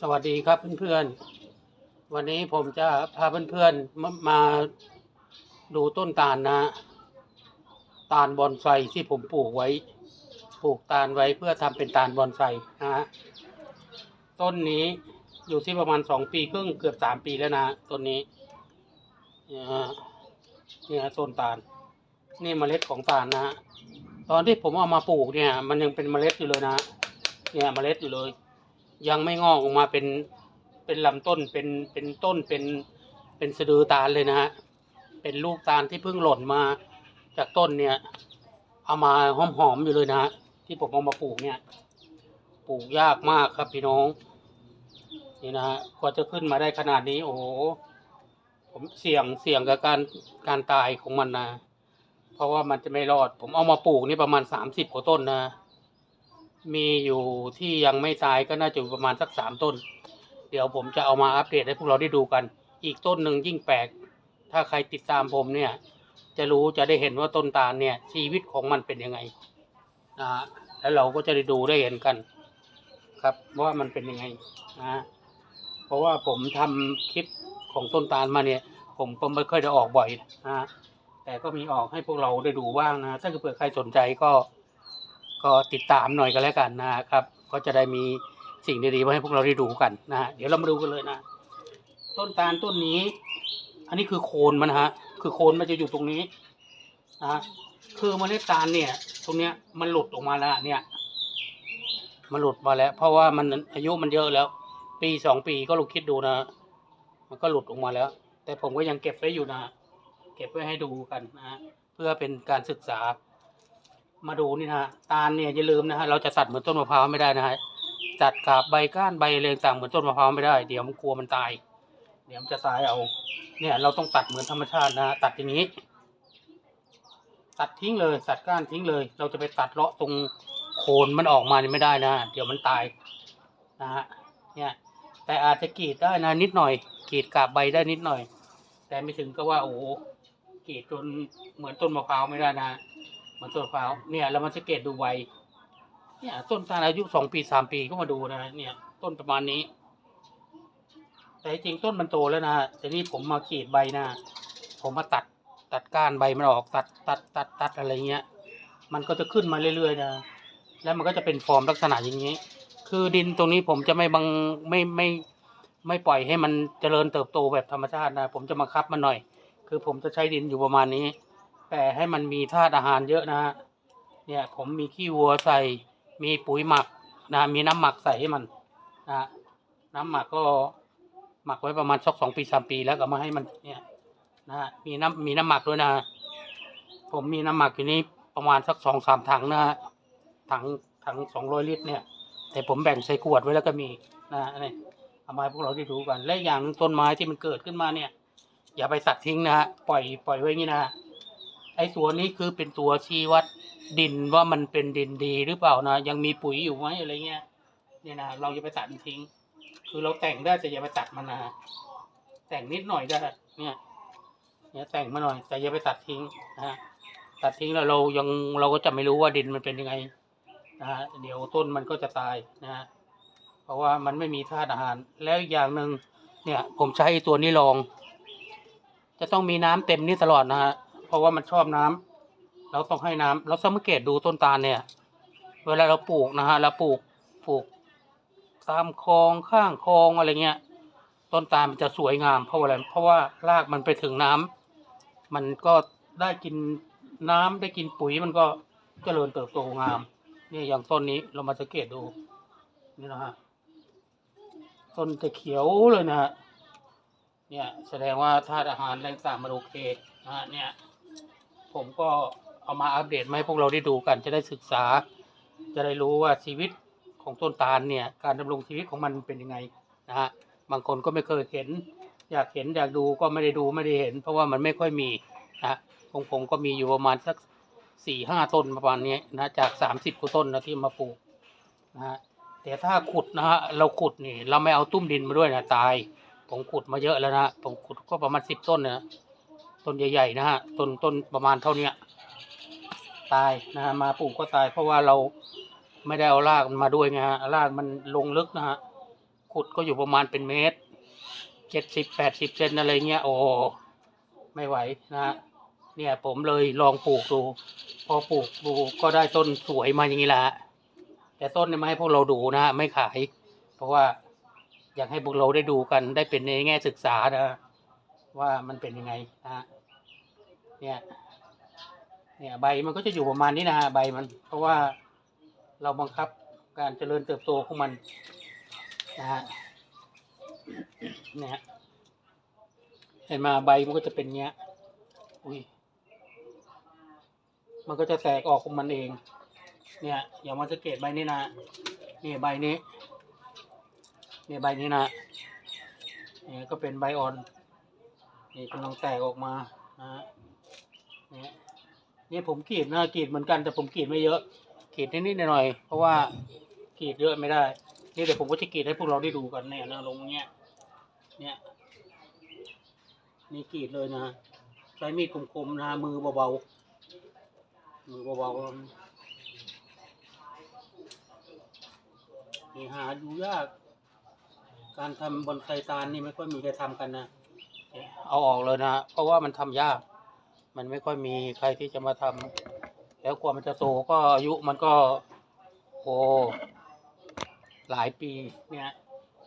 สวัสดีครับเพื่อนๆ วันนี้ผมจะพาเพื่อนๆมามาดูต้นตาลนะ ตาลบอนไซที่ผมปลูกไว้ ปลูกตาลไว้เพื่อทำเป็นตาลบอนไซนะฮะ ต้นนี้อยู่ที่ประมาณสองปีครึ่งเกือบสามปีแล้วนะต้นนี้เนี่ยเนี่ยต้นตาล นี่เมล็ดของตาลนะ ตอนที่ผมเอามาปลูกเนี่ย มันยังเป็นเมล็ดอยู่เลยนะ เนี่ยเมล็ดอยู่เลย ยังไม่งอกออกมาเป็นเป็นลำต้นเป็นเป็นต้นเป็นเป็นสะดือตาลเลยนะฮะเป็นลูกตาลที่เพิ่งหล่นมาจากต้นเนี่ยเอามาหอมๆอยู่เลยนะฮะที่ผมเอามาปลูกเนี่ย ปลูกยากมากครับพี่น้อง นี่นะฮะกว่าจะขึ้นมาได้ขนาดนี้ โอ้โหผมเสี่ยงเสี่ยงกับการการตายของมันนะเพราะว่ามันจะไม่รอด ผมเอามาปลูกนี่ประมาณสามสิบกว่าต้นนะ มีอยู่ที่ยังไม่ตายก็น่าจะประมาณสักสามต้น เดี๋ยวผมจะเอามาอัปเดตให้พวกเราได้ดูกัน อีกต้นหนึ่งยิ่งแปลก ถ้าใครติดตามผมเนี่ย จะรู้จะได้เห็นว่าต้นตาลเนี่ยชีวิตของมันเป็นยังไงนะฮะแล้วเราก็จะได้ดูได้เห็นกัน ครับว่ามันเป็นยังไงนะฮะเพราะว่าผมทำคลิปของต้นตาลมาเนี่ย ผมก็ไม่ค่อยได้ออกบ่อยนะฮะแต่ก็มีออกให้พวกเราได้ดูบ้างนะถ้าเกิดใครสนใจก็ ก็ติดตามหน่อยก็แล้วกันนะครับ ก็จะได้มีสิ่งดีๆมาให้พวกเราได้ดูกันนะฮะเดี๋ยวเรามาดูกันเลยนะ ต้นตาลต้นนี้ อันนี้คือโคนมันฮะ คือโคนมันจะอยู่ตรงนี้นะฮะคือเมล็ดตาลเนี่ย ตรงเนี้ยมันหลุดออกมาแล้วเนี่ย มันหลุดมาแล้ว เพราะว่ามันอายุมันเยอะแล้ว ปีสองปีก็ลองคิดดูนะ มันก็หลุดออกมาแล้ว แต่ผมก็ยังเก็บไว้อยู่นะ เก็บไว้ให้ดูกันนะฮะเพื่อเป็นการศึกษา มาดูนี่นะฮะตาลเนี่ยอย่าลืมนะฮะเราจะตัดเหมือนต้นมะพร้าวไม่ได้นะฮะตัดกับใบก้านใบอะไรต่างเหมือนต้นมะพร้าวไม่ได้เดี๋ยวมันกลัวมันตาย เดี๋ยวมันจะตายเอา เนี่ยเราต้องตัดเหมือนธรรมชาตินะฮะตัดอย่างนี้ ตัดทิ้งเลยตัดก้านทิ้งเลย เราจะไปตัดเลาะตรงโคนมันออกมานี่ไม่ได้นะ เดี๋ยวมันตายนะฮะเนี่ยแต่อาจจะกรีดได้นะนิดหน่อยกรีดกาบใบได้นิดหน่อย แต่ไม่ถึงก็ว่าโอ้กรีดจนเหมือนต้นมะพร้าวไม่ได้นะ มือนต้นฟ้าวเนี่ยเรามาสังเกตดูใบเนี่ยต้นตาลอายุสองปีสามปีก็มาดูนะเนี่ย ต้นประมาณนี้ แต่จริงต้นมันโตแล้วนะแต่นี่ผมมากรีดใบนะผมมาตัดตัดก้านใบมันออกตัดตัดตัดตัดอะไรเงี้ย มันก็จะขึ้นมาเรื่อยๆนะแล้วมันก็จะเป็นฟอร์มลักษณะอย่างนี้ คือดินตรงนี้ผมจะไม่บังไม่ไม่ไม่ปล่อยให้มันเจริญเติบโตแบบธรรมชาตินะ ผมจะมาคับมันหน่อย คือผมจะใช้ดินอยู่ประมาณนี้ แต่ให้มันมีธาตุอาหารเยอะนะฮะเนี่ยผมมีขี้วัวใส่ มีปุ๋ยหมักนะมีน้ำหมักใส่ให้มันนะฮะน้ำหมักก็หมักไว้ประมาณสักสองปีสามปีแล้วก็มาให้มันเนี่ยนะฮะมีน้ำมีน้ำหมักด้วยนะ ผมมีน้ำหมักอยู่นี้ประมาณสักสองสามถังนะฮะถังถังสองร้อยลิตรเนี่ย แต่ผมแบ่งใส่ขวดไว้แล้วก็มีนะฮะนี่เอามาพวกเราได้ดูกันและอย่างต้นไม้ที่มันเกิดขึ้นมาเนี่ย อย่าไปตัดทิ้งนะฮะปล่อยปล่อยไว้งนี้นะฮะ ไอ้ตัวนี้คือเป็นตัวชี้วัดดินว่ามันเป็นดินดีหรือเปล่านะ ยังมีปุ๋ยอยู่ไหมอะไรเงี้ยเนี่ยนะเราอย่าไปตัดมันทิ้ง คือเราแต่งได้แต่อย่าไปตัดมันนะแต่งนิดหน่อยได้เนี่ยเนี่ยแต่งมาหน่อย แต่อย่าไปตัดทิ้งนะฮะตัดทิ้งแล้วเรายังเราก็จะไม่รู้ว่าดินมันเป็นยังไงนะฮะเดี๋ยวต้นมันก็จะตายนะฮะเพราะว่ามันไม่มีธาตุอาหาร แล้วอย่างหนึ่งเนี่ย ผมใช้ตัวนี้ลอง จะต้องมีน้ำเต็มนี่ตลอดนะฮะ เพราะว่ามันชอบน้ำเราต้องให้น้ำเราสังเกตดูต้นตาลเนี่ย เวลาเราปลูกนะฮะเราปลูกปลูกตามคลองข้างคลองอะไรเงี้ย ต้นตาลมันจะสวยงามเพราะอะไรเพราะว่ารากมันไปถึงน้ำมันก็ได้กินน้ำได้กินปุ๋ยมันก็เจริญเติบโตงามนี่อย่างต้นนี้เรามาสังเกตดูนี่นะฮะต้นจะเขียวเลยนะฮะเนี่ยแสดงว่าธาตุอาหารแรงต่างมันโอเคนะฮะเนี่ย ผมก็เอามาอัปเดตมาให้พวกเราได้ดูกัน จะได้ศึกษา จะได้รู้ว่าชีวิตของต้นตาลเนี่ยการดำรงชีวิตของมันเป็นยังไงนะฮะบางคนก็ไม่เคยเห็น อยากเห็นอยากดูก็ไม่ได้ดูไม่ได้เห็น เพราะว่ามันไม่ค่อยมีนะฮะของผมก็มีอยู่ประมาณสักสี่ห้าต้นประมาณนี้นะจากสามสิบกว่าต้นนะที่มาปลูกนะฮะแต่ถ้าขุดนะฮะเราขุดนี่ เราไม่เอาตุ้มดินมาด้วยนะตาย ผมขุดมาเยอะแล้วนะผมขุดก็ประมาณสิบต้นนะ ต้นใหญ่ๆนะฮะต้นต้นประมาณเท่าเนี้ยตายนะฮะมาปลูกก็ตาย เพราะว่าเราไม่ได้เอารากมันมาด้วยไงฮะรากมันลงลึกนะฮะขุดก็อยู่ประมาณเป็นเมตรเจ็ดสิบแปดสิบเซนอะไรเงี้ยโอ้ไม่ไหวนะฮะเนี่ยผมเลยลองปลูกดู พอปลูกดูก็ได้ต้นสวยมาอย่างนี้แหละฮะแต่ต้นเนี่ยไม่ให้พวกเราดูนะฮะไม่ขาย เพราะว่าอยากให้พวกเราได้ดูกันได้เป็นในแง่ศึกษานะฮะ ว่ามันเป็นยังไงนะฮะเนี่ยเนี่ยใบมันก็จะอยู่ประมาณนี้นะฮะใบมัน เพราะว่าเราบังคับการเจริญเติบโตของมันนะฮะเนี่ยเห็นมาใบมันก็จะเป็นเงี้ย อุ้ย มันก็จะแตกออกของมันเอง เนี่ยอย่ามาสังเกตใบนี้นะเนี่ยใบนี้เนี่ยใบนี้นะเนี่ยก็เป็นใบอ่อน นี่กำลังแตกออกมานะฮะนี่ผมกรีดนะกรีดเหมือนกันแต่ผมกรีดไม่เยอะกรีดนิดๆหน่อยๆเพราะว่ากรีดเยอะไม่ได้ นี่เดี๋ยวผมก็จะกรีดให้พวกเราได้ดูกันเนี่ยนะลงเนี้ยเนี่ยนี่กรีดเลยนะ ใช้มีดคมๆนะมือเบาๆมือเบาๆนี่หาดูยาก การทำบอนไซตานนี่ไม่ค่อยมีใครทำกันนะ เอาออกเลยนะเพราะว่ามันทำยาก มันไม่ค่อยมีใครที่จะมาทำแล้วกว่ามันจะโตก็อายุมันก็โอ้หลายปีเนี่ย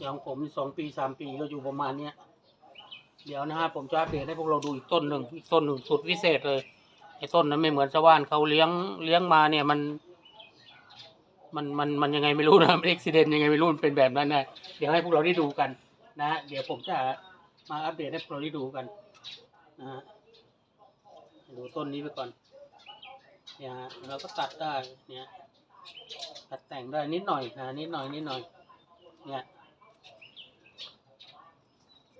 อย่างผมสองปีสามปีก็อยู่ประมาณเนี้ยเดี๋ยวนะฮะผมจะอัปเดตให้พวกเราดูอีกต้นหนึ่งอีกต้นหนึ่งสุดวิเศษเลยไอ้ต้นนั้นไม่เหมือนชาวบ้านเขาเลี้ยงเลี้ยงมาเนี่ยมัน มันมันมันยังไงไม่รู้นะอุบิเหตุยังไงไม่รู้มันเป็นแบบนั้นนะเดี๋ยวให้พวกเราได้ดูกัน นะ เดี๋ยวผมจะ มาอัปเดตให้พวกเราได้ดูกันนะฮะดูต้นนี้ไปก่อนเนี่ยฮะเราก็ตัดได้เนี่ยตัดแต่งได้นิดหน่อยนะนิดหน่อยนิดหน่อยเนี่ย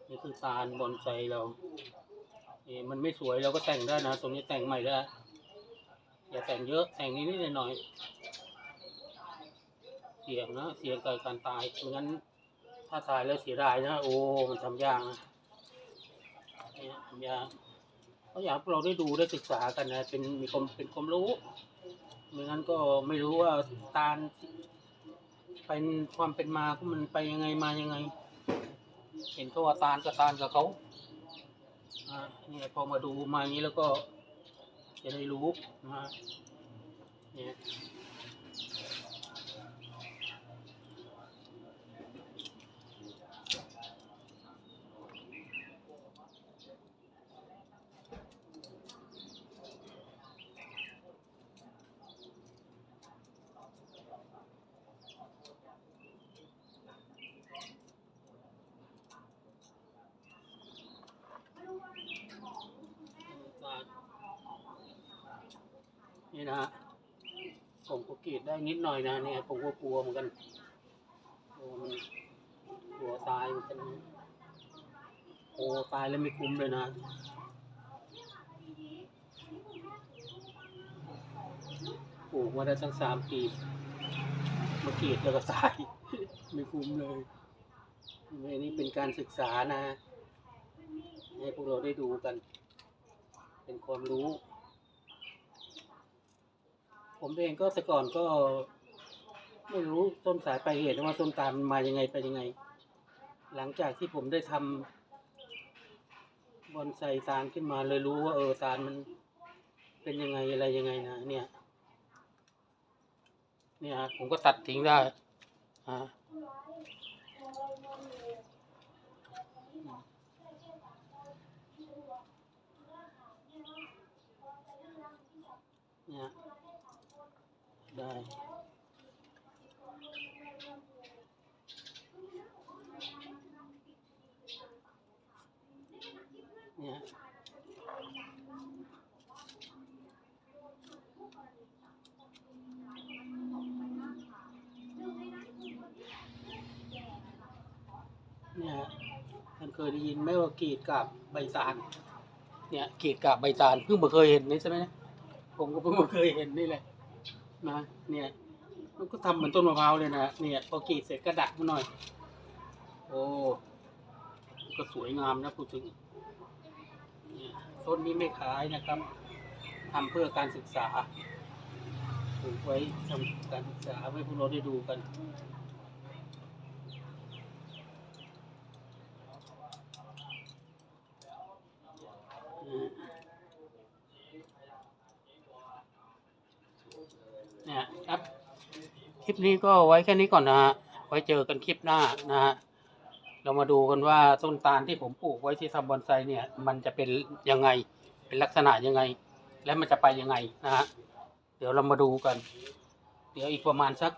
นี่คือตาลบอนไซเราเอ๊ะมันไม่สวยเราก็แต่งได้นะตรงนี้แต่งใหม่ได้อย่าแต่งเยอะแต่งนิดๆหน่อยๆเสี่ยงนะเสี่ยงเกับการตายไม่งั้นถ้าตายแล้วเสียดายนะโอ้มันทำยากนะ เนี่ยากเขาอยากให้เราได้ดูได้ศึกษากันนะเป็นมีความเป็นความรู้ไม่งั้นก็ไม่รู้ว่าตาลเป็นความเป็นมาของมันไปยังไงมายังไง เห็นเขาว่าตาลกับตาลกับเขาอ่าเนี่ยพอมาดูมาอย่างนี้แล้วก็จะได้รู้นะฮะเนี่ย นี่นะฮะผมก็กรีดได้นิดหน่อยนะเนี่ยผมก็กลัวเหมือนกันกลัวมันกลัวตายเหมือนกันโอ้ตายแล้วไม่คุ้มเลยนะปลูกมาได้ตั้งสามปีมากรีดแล้วก็ตายไม่คุ้มเลยอันนี้เป็นการศึกษานะ ให้พวกเราได้ดูกัน เป็นความรู้ ผมเองก็แต่ก่อนก็ไม่รู้ต้นสายไปเหตุว่าต้นตาลมันมายังไงไปยังไง หลังจากที่ผมได้ทำบอนไซตาลขึ้นมาเลยรู้ว่าเออตาลมันเป็นยังไงอะไรยังไงนะเนี่ย เนี่ยผมก็ตัดทิ้งได้อ่าเนี่ย ได้ เนี่ยเนี่ยมันเคยได้ยินไหมว่ากรีดกับใบตาลเนี่ยกรีดกับใบตาลเพิ่งมาเคยเห็นนี่ใช่ไหมเนี่ยผมก็เพิ่งมาเคยเห็นนี่แหละ นะเนี่ยมันก็ทำเหมือนต้นมะพร้าวเลยนะเนี่ยพอกรีดเสร็จก็ดักมันหน่อย โอ้ก็สวยงามนะพูดถึงต้นนี้ไม่ขายนะครับทำเพื่อการศึกษาปลูกไว้ทำการศึกษาให้พวกเราได้ดูกัน เนี่ยครับ คลิปนี้ก็ไว้แค่นี้ก่อนนะฮะ ไว้เจอกันคลิปหน้านะฮะ เรามาดูกันว่าต้นตาลที่ผมปลูกไว้ที่ทำบอนไซเนี่ย มันจะเป็นยังไง เป็นลักษณะยังไง และมันจะไปยังไงนะฮะ เดี๋ยวเรามาดูกัน เดี๋ยวอีกประมาณสัก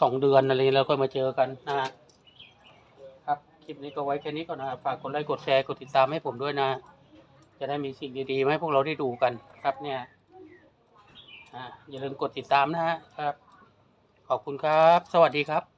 สองเดือนอะไรเราก็มาเจอกันนะฮะครับ คลิปนี้ก็ไว้แค่นี้ก่อนนะ ฝากกดไลค์ กดแชร์ กดติดตามให้ผมด้วยนะ จะได้มีสิ่งดีๆมาให้พวกเราได้ดูกันครับเนี่ย อย่าลืมกดติดตามนะฮะครับ ขอบคุณครับ สวัสดีครับ